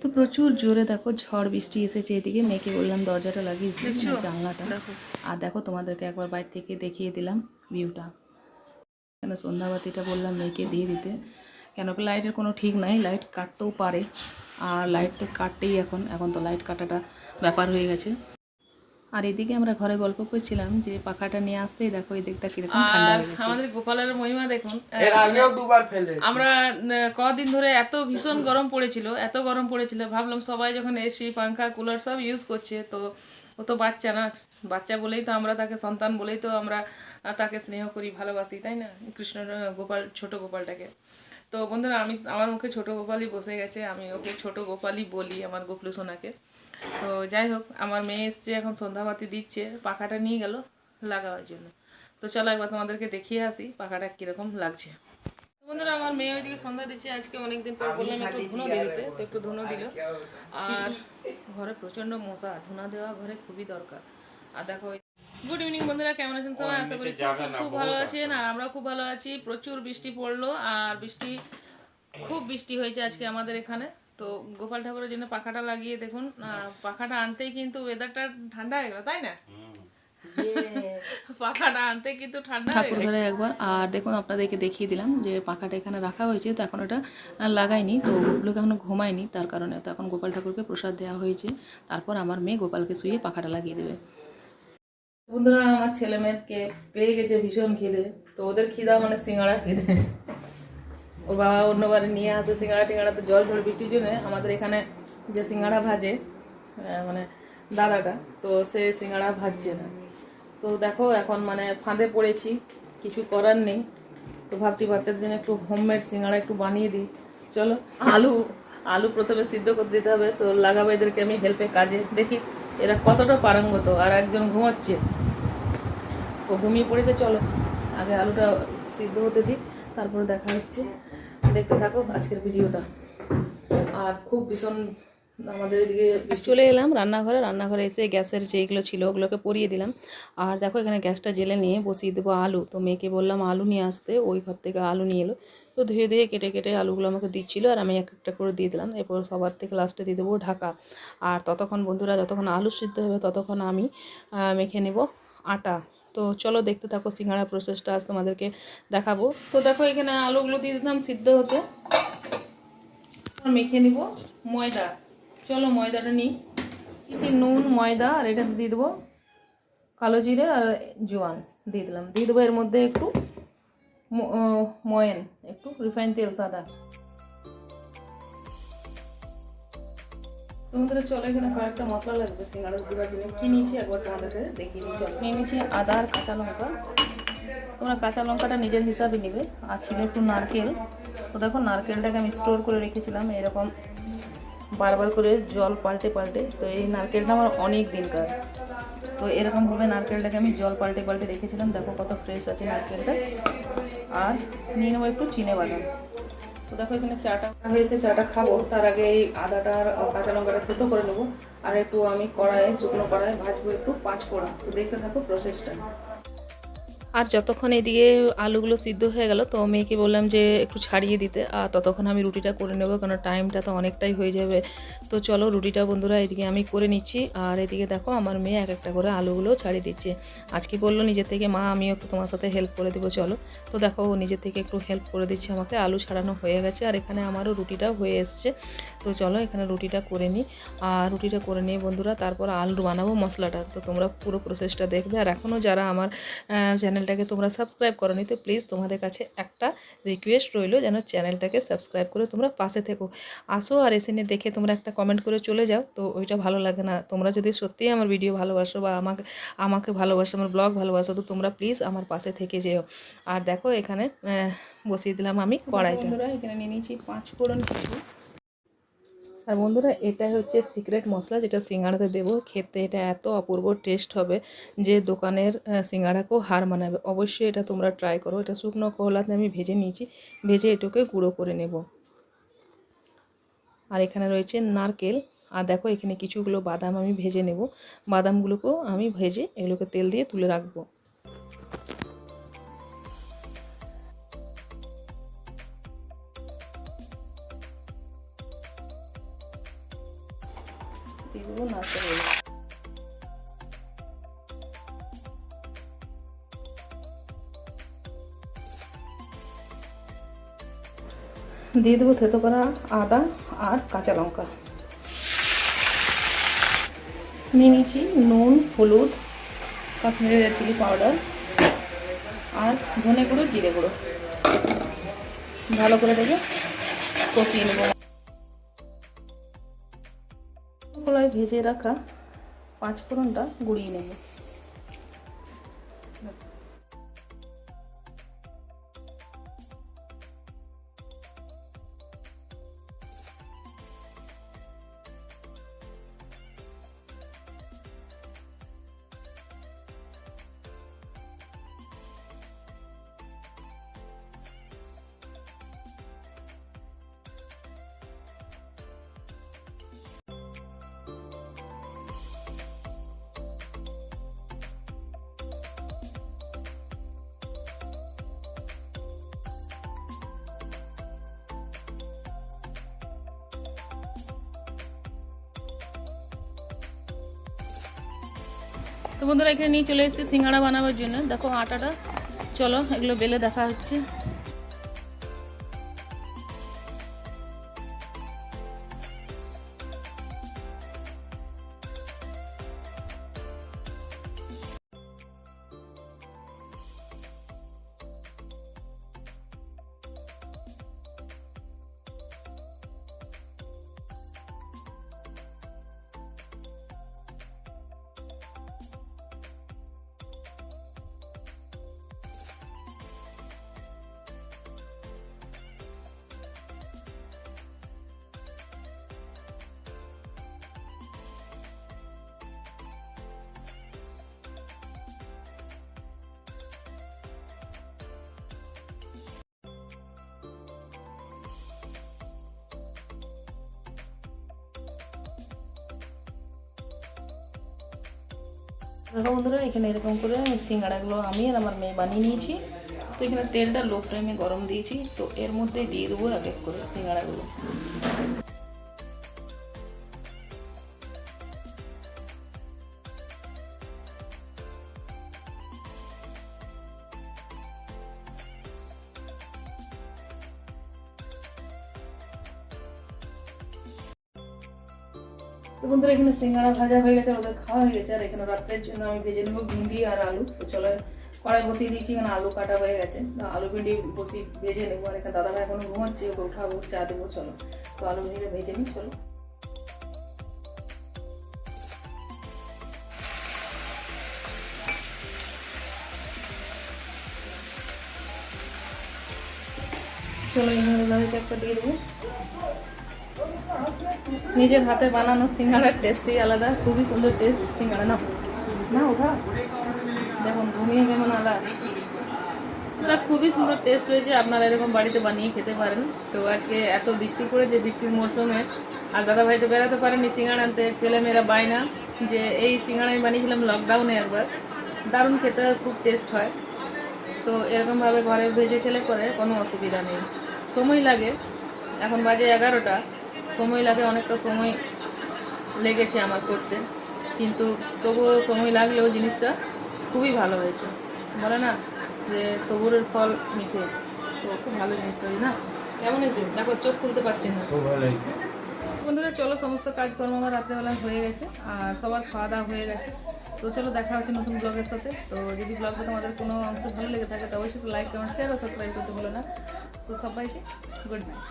তো প্রচুর জোরে দেখো ঝড় বৃষ্টি এসেছে এদিকে। মেয়েকে বললাম দরজাটা লাগিয়ে দিতে, মানে জানলাটা। আর দেখো তোমাদেরকে একবার বাইর থেকে দেখিয়ে দিলাম ভিউটা কেন সন্ধ্যাবাতিটা বললাম মেয়েকে দিয়ে দিতে। কেন কি লাইটের কোনো ঠিক নাই লাইট কাটতেও পারে। আর লাইট তো কাটতেই এখন। এখন তো লাইট কাটাটা ব্যাপার হয়ে গেছে। আর এদিকে আমরা ঘরে গল্প করছিলাম যে পাখাটা নিয়ে আসতেই দেখো এই দিকটা কীরকম ঠান্ডা হয়ে গেছে। আমাদের গোপালের মহিমা দেখুন এর আগেও দুবার ফেলে আমরা কদিন ধরে এত ভীষণ গরম পড়েছিল এত গরম পড়েছিল ভাবলাম সবাই যখন এসি পাংখা কুলার সব ইউজ করছে তো ও তো বাচ্চা না বাচ্চা বলেই তো আমরা তাকে সন্তান বলেই তো আমরা তাকে স্নেহ করি ভালোবাসি তাই না? কৃষ্ণ গোপাল ছোট গোপালটাকে। তো বন্ধুরা আমি আমার মুখে ছোট গোপালই বসে গেছে আমি ওকে ছোট গোপালই বলি আমার গোপলু সোনাকে। তো যাই হোক আমার মেয়ে এসছে এখন সন্ধ্যাবাতি দিচ্ছে পাখাটা নিয়ে গেল লাগাবার জন্য। তো চলো একবার তোমাদেরকে দেখিয়ে আসি পাখাটা কীরকম লাগছে। বন্ধুরা আমার মেয়ে ওইদিকে সন্ধ্যা দিচ্ছে আজকে অনেকদিন পর বললাম একটু ধুনো দিয়ে দিতে তো একটু ধুনো দিল। আর ঘরে প্রচণ্ড মশা ধুনা দেওয়া ঘরে খুবই দরকার। আর দেখো গুড ইভিনিং বন্ধুরা কেমন আছেন সবাই? আশা করি খুব খুব ভালো আছেন আর আমরা খুব ভালো আছি। প্রচুর বৃষ্টি পড়ল আর বৃষ্টি খুব বৃষ্টি হয়েছে আজকে আমাদের এখানে। তো গোপাল ঠাকুরের জন্য পাখাটা লাগিয়ে দেখুন পাখাটা আনতেই কিন্তু ওয়েদারটা ঠান্ডা হয়ে গেল তাই না? পাখাটা আনতে কিন্তু ঠান্ডা ঠাকুর ঘরে একবার আর দেখুন আপনাদেরকে দেখিয়ে দিলাম যে পাখাটা এখানে রাখা হয়েছে তো এখন ওটা লাগাইনি তো গোপালকে ঘুমায়নি তার কারণে তো এখন গোপাল ঠাকুরকে প্রসাদ দেওয়া হয়েছে তারপর আমার মেয়ে গোপালকে শুয়ে পাখাটা লাগিয়ে দেবে। বন্ধুরা আমার ছেলে মেয়েকে পেয়ে গেছে ভীষণ খিদে তো ওদের খিদা মানে সিঙ্গাড়া খিদে। ওর বাবা অন্যবারে নিয়ে আসে সিঙ্গাড়া টিঙ্গাড়া তো জল ঝড় বৃষ্টির জন্য আমাদের এখানে যে সিঙ্গাড়া ভাজে মানে দাদাটা, তো সে সিঙ্গাড়া ভাজছে না। তো দেখো এখন মানে ফাঁদে পড়েছি, কিছু করার নেই। তো ভাবছি বাচ্চাদের জন্য একটু হোমমেড সিঙ্গাড়া একটু বানিয়ে দিই। চলো, আলু আলু প্রথমে সিদ্ধ করে দিতে হবে, তো লাগাবো এদেরকে আমি হেল্পে কাজে। দেখি এরা কতটা পারঙ্গত, আর একজন ঘুমাচ্ছে। ও ঘুমিয়ে পড়েছে, চলো। আগে আলুটা সিদ্ধ হতে দিই, তারপরে দেখা হচ্ছে। দেখতে থাকো আজকের ভিডিওটা। আর খুব ভীষণ আমাদের এদিকে চলে এলাম রান্নাঘরে রান্নাঘরে এসে গ্যাসের যেগুলো ছিল ওগুলোকে পরিয়ে দিলাম। আর দেখো এখানে গ্যাসটা জেলে নিয়ে বসিয়ে দেবো আলু। তো মেয়েকে বললাম, আলু নিয়ে আসতে। ওই ঘর থেকে আলু নিয়ে এলো। তো ধুয়ে ধুয়ে কেটে কেটে আলুগুলো আমাকে দিচ্ছিল আর আমি এক একটা করে দিয়ে দিলাম। এরপর সবার থেকে লাস্টে দিয়ে দেবো ঢাকা। আর ততক্ষণ বন্ধুরা, যতক্ষণ আলু সিদ্ধ হবে ততক্ষণ আমি মেখে নেব আটা। তো চলো দেখতে থাকো সিঙ্গাড়া প্রসেসটা আজ তোমাদেরকে দেখাবো। তো দেখো এখানে আলুগুলো দিয়ে দিলাম, সিদ্ধ হতে। মেখে নিব ময়দা। চলো ময়দাটা নিই। কিছু নুন, ময়দা, আর এটা দিয়ে দেবো কালো জিরে আর জোয়ান দিয়ে দিলাম। দিয়ে দেবো এর মধ্যে একটু ময়েন, একটু রিফাইন তেল, সাদা। তোমাদের চলো এখানে কয়েকটা মশলা লাগবে সিঙ্গাড়া দেওয়ার জন্য কি নিয়েছি একবার তোমাদেরকে দেখিয়ে দিচ্ছি নিয়ে নিয়েছি আদা আর কাঁচা লঙ্কা। তোমরা কাঁচা লঙ্কাটা নিজের হিসাবে নেবে। আর ছিল একটু নারকেল। তো দেখো, নারকেলটাকে আমি স্টোর করে রেখেছিলাম। এরকম বারবার করে জল পাল্টে পাল্টে। তো এই নারকেলটা আমার অনেক দিনকার। তো এরকমভাবে নারকেলটাকে আমি জল পাল্টে পাল্টে রেখেছিলাম। দেখো কত ফ্রেশ আছে নারকেলটা। আর নিয়ে নেব একটু চিনে বাদাম। তো দেখো এখানে চাটা হয়েছে, চাটা খাব। তার আগে এই আদাটা কাঁচা লঙ্কাটা থেতো করে নেব। আর একটু আমি কড়াই শুকনো কড়াইয়ে ভাজবো একটু পাঁচ ফোড়া তো দেখতে থাকো প্রসেসটা আর যতক্ষণ এদিকে আলুগুলো সিদ্ধ হয়ে গেল, তো মেয়েকে বললাম যে একটু ছাড়িয়ে দিতে, আর ততক্ষণ আমি রুটিটা করে নেব কারণ টাইমটা তো অনেকটাই হয়ে যাবে। তো চলো রুটিটা বন্ধুরা এদিকে আমি করে নিচ্ছি, আর এদিকে দেখো আমার মেয়ে এক একটা করে আলুগুলো ছাড়িয়ে দিচ্ছে। আজকে বলল নিজের থেকে, মা, আমিও একটু তোমার সাথে হেল্প করে দেবো, চলো। তো দেখো ও নিজের থেকে একটু হেল্প করে দিচ্ছে আমাকে, আলু ছাড়ানো হয়ে গেছে, আর এখানে আমারও রুটিটা হয়ে এসছে। তো চলো এখানে রুটিটা করে নিই, আর রুটিটা করে নিয়ে বন্ধুরা তারপর আলু বানাবো মশলাটা, তো তোমরা পুরো প্রসেসটা দেখবে। আর এখনও যারা আমার চ্যানেলটাকে তোমরা সাবস্ক্রাইব করোনি তো প্লিজ তোমাদের কাছে একটা রিকোয়েস্ট রইল যেন চ্যানেলটাকে সাবস্ক্রাইব করে তোমরা পাশে থেকো। আসো আর এসে নিয়ে দেখে তোমরা একটা কমেন্ট করে চলে যাও তো ওইটা ভালো লাগে না। তোমরা যদি সত্যিই আমার ভিডিও ভালোবাসো বা আমাকে আমাকে ভালোবাসো আমার ব্লগ ভালোবাসো তো তোমরা প্লিজ আমার পাশে থেকে যেও। আর দেখো এখানে বসিয়ে দিলাম আমি কড়াইটা। এখানে নিয়ে নিয়েছি পাঁচ ফোড়ন কিছু আর বন্ধুরা এটা হচ্ছে সিক্রেট মশলা যেটা সিঙ্গাড়াতে দেবো। খেতে এটা এত অপূর্ব টেস্ট হবে যে দোকানের সিঙ্গাড়াকেও হার মানাবে। অবশ্যই এটা তোমরা ট্রাই করো। এটা শুকনো কোহলাতে আমি ভেজে নিয়েছি। ভেজে এটাকে গুঁড়ো করে নেব। আর এখানে রয়েছে নারকেল। আর দেখো, এখানে কিছুগুলো বাদাম আমি ভেজে নেব। বাদামগুলোকেও আমি ভেজে এগুলোকে তেল দিয়ে তুলে রাখব। দিয়ে দেবো নারকেল দিয়ে দেবো থেতো করা আদা আর কাঁচা লঙ্কা। নিয়ে নিয়েছি নুন, হলুদ কাশ্মীরি রেড চিলি পাউডার আর ধনে গুঁড়ো, জিরে গুঁড়ো। ভালো করে দেবে কষিয়ে নেব। কলায় ভেজে রাখা পাঁচ ফোড়নটা গুঁড়িয়ে নেব। তো বন্ধুরা এখানে নিয়ে চলে এসেছি সিঙ্গাড়া বানাবার জন্য। দেখো আটাটা। চলো, এগুলো বেলে দেখা হচ্ছে। দেখো বন্ধুরা, এখানে এরকম করে সিঙ্গাড়াগুলো আমি আর আমার মেয়ে বানিয়ে নিয়েছি। তো এখানে তেলটা লো ফ্লেমে গরম দিয়েছি, তো এর মধ্যে দিয়ে দেবো এক এক করে সিঙ্গাড়াগুলো তো বন্ধুরা, এখানে সিঙ্গাড়া ভাজা হয়ে গেছে, ওদের খাওয়া হয়ে গেছে। আর এখানে রাত্রের জন্য আমি ভেজে নেব ভিন্ডি আর আলু। তো চলো, কড়াই বসিয়ে দিয়েছি, এখানে আলু কাটা হয়ে গেছে। আলু ভিন্ডি বসিয়ে ভেজে নেব। আর এখানে দাদাভাই এখনও ঘুমাচ্ছে, ওকে উঠাবো, চা দেবো, চলো। তো আলু ভিন্ডিটা ভেজে নিই, চলো। চলো, এখানে দাদাভাইকে একটা দিয়ে দেবো। নিজের হাতে বানানো সিঙ্গাড়ার টেস্টই আলাদা, খুবই সুন্দর টেস্ট সিঙ্গাড়া না না ওঠা। দেখুন, ঘুমিয়ে কেমন আলাদা না খুবই সুন্দর টেস্ট হয়েছে, আপনারা এরকম বাড়িতে বানিয়ে খেতে পারেন। তো আজকে এত বৃষ্টি পড়েছে বৃষ্টির মরশুমে, আর দাদা ভাই তো বেড়াতে পারেনি সিঙ্গাড়া আনতে, ছেলেমেয়েরা বায়না যে এই সিঙ্গাড়া আমি বানিয়েছিলাম লকডাউনে একবার, দারুণ খেতে খুব টেস্ট হয়। তো এরকমভাবে ঘরে ভেজে খেলে পরে কোনো অসুবিধা নেই। সময় লাগে, এখন বাজে এগারোটা। সময় লাগে অনেকটা সময় লেগেছে আমার করতে। কিন্তু তবুও সময় লাগলেও জিনিসটা খুবই ভালো হয়েছে। বলে না যে সবুরের ফল মিঠে। তো খুব ভালো জিনিসটা ওই না? কেমন হয়েছে? দেখো চোখ খুলতে পারছি না। বন্ধুরা চলো সমস্ত কাজকর্ম আমার রাত্রেবেলা হয়ে গেছে আর সবার খাওয়া দাওয়া হয়ে গেছে। তো চলো দেখা হচ্ছে নতুন ব্লগের সাথে। তো যদি ব্লগটা তোমাদের কোনো অংশ ভালো লেগে থাকে তো অবশ্যই লাইক কমেন্ট শেয়ার ও সাবস্ক্রাইব করতে ভুলো না। তো সবাইকে গুড নাইট